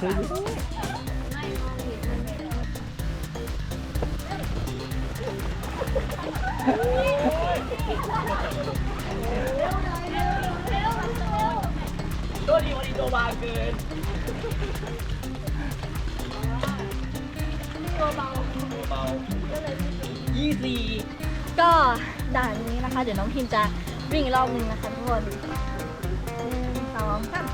ตัวดีวันนี้ตัวบางเกินตัวเบาตัวเบายี่สี่ก็ด่านนี้นะคะ เดี๋ยวน้องพิมจะวิ่งอีกรอบหนึ่งนะคะทุกคนหนึ่งสองสาม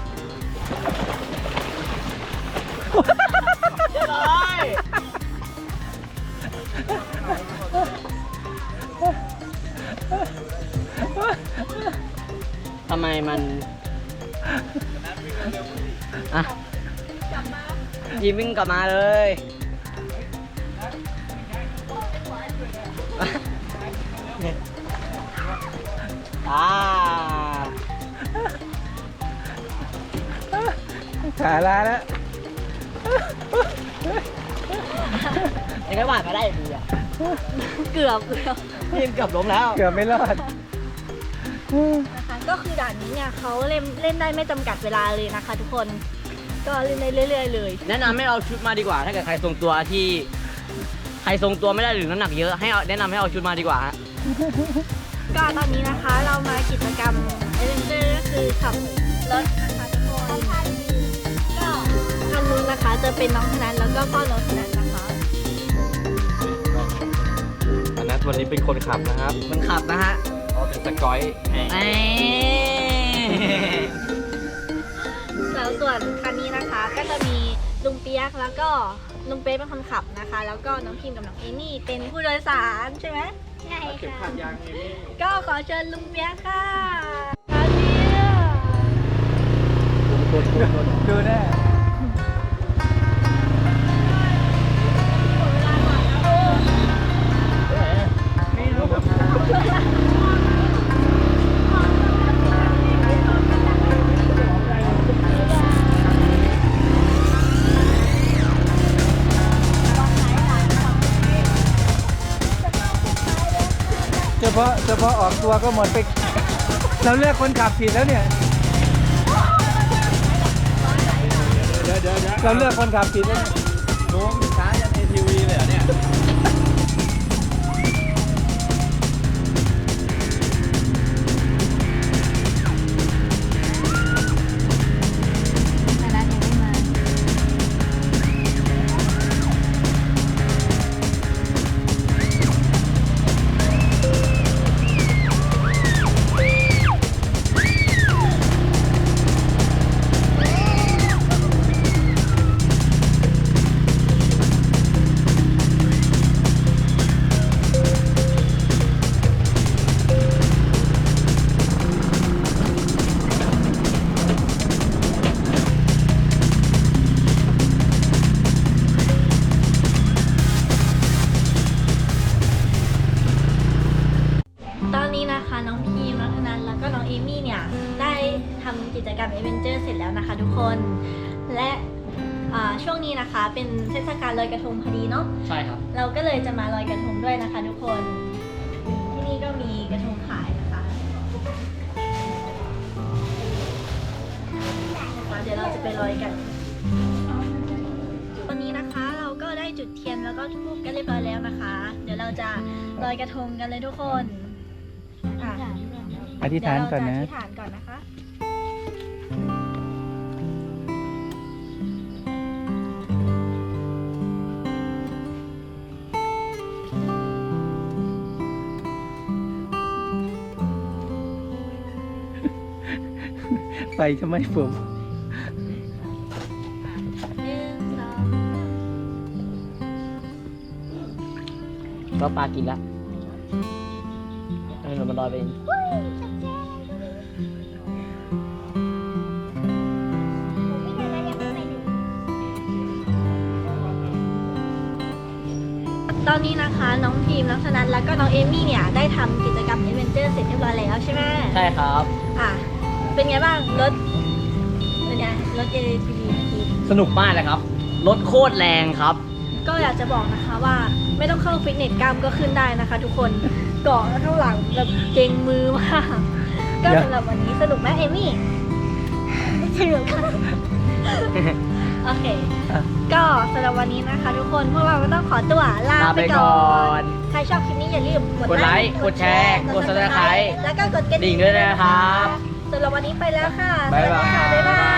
ทำไมมันอะยีวิ่งกลับมาเลย อ่าขาลาแล้ว ยังไงหวานมาได้อยู่ดีอะเกือบเกือบทีมเกือบล้มแล้ว เกือบไม่รอด นะคะก็คือด่านนี้เนี่ยเขาเล่นเล่นได้ไม่จำกัดเวลาเลยนะคะ ทุกคนก็เล่นได้เรื่อย ๆ เลย แนะนำให้เอาชุดมาดีกว่า ถ้าเกิดใครทรงตัวที่ ใครทรงตัวไม่ได้หรือน้ำหนักเยอะให้เอาแนะนำให้เอาชุดมาดีกว่าฮะก็ตอนนี้นะคะเรามากิจกรรมเอเวนเจอร์ก็คือขับรถนะคะทุกคนก็คันนู้นนะคะจะเป็นน้องธนันแล้วก็พ่อน้องธนันนะคะ วันนี้เป็นคนขับนะครับมันขับนะฮะอ๋อเป็นสกอยเอ้ยแล้วส่วนคันนี้นะคะก็จะมีลุงเปียกแล้วก็ลุงเป๊กเป็นคนขับนะคะ แล้วก็น้องพิมกับน้องเอมี่เป็นผู้โดยสารใช่ไหมใช่เก็บขัค่ะดยางเอมี่ก็ขอเชิญลุงเปียกค่ะอันนี้ดูแน่ พาะเฉพาะออกตัวก็หมดไป เราเลือกคนขับผิดแล้วเนี่ยเดี๋ยวเดี๋ยวเราเลือกคนขับผิดแล้วเนี่ยน้องช้ายัน องพีมน้องธนันแล้วก็น้องเอมี่เนี่ยได้ทำกิจกรรมเอเวนเจอร์เสร็จแล้วนะคะทุกคน และอ่าช่วงนี้นะคะเป็นเทศกาลลอยกระทงพอดีเนาะ ใช่ครับ เราก็เลยจะมาลอยกระทงด้วยนะคะทุกคน ที่นี่ก็มีกระทงขายนะคะนะคะเดี๋ยวเราจะไปลอยกัน วันนี้นะคะเราก็ได้จุดเทียนแล้วก็ทูบกันเรียบร้อยแล้วนะคะ เดี๋ยวเราจะลอยกระทงกันเลยทุกคนอะ อธิษฐานก่อนนะเดี๋ยวเราจอธิษฐานก่อนนะคะ ไปทำไมผม หนึ่งสองสามก็ปลากินแล้วให้เรามาลอยไปเอง ตอนนี้นะคะน้องพีมน้องธนันแล้วก็น้องเอมี่เนี่ยได้ทำกิจกรรมเอเวนเจอร์เสร็จเรียบร้อยแล้วใช่ไหมใช่ครับ อะเป็นไงบ้างรถเป็นไงรถ ATV เมื่อกี้สนุกมากเลยครับ รถโคตรแรงครับ ก็อยากจะบอกนะคะว่าไม่ต้องเข้าฟิตเนสกล้ามก็ขึ้นได้นะคะ ทุกคนเกาะข้างหลังแบบเกรงมือมาก ก็สำหรับวันนี้สนุกไหมเอมี่ สนุกค่ะ โอเคก็สำหรับวันนี้นะคะ ทุกคนพวกเราก็ต้องขอตัวลาลาไปไปก่ก่ออน น ใครชอบคลิปนี้อย่าลืมกดไลค์กดแชร์กด Subscribe แล้วก็กดกระดิ่ดิ่งด้วยนะครับสำหรับวันนี้ไปแล้วค่ะบ๊ายบาย สวัสดีค่ะบ๊ายบาย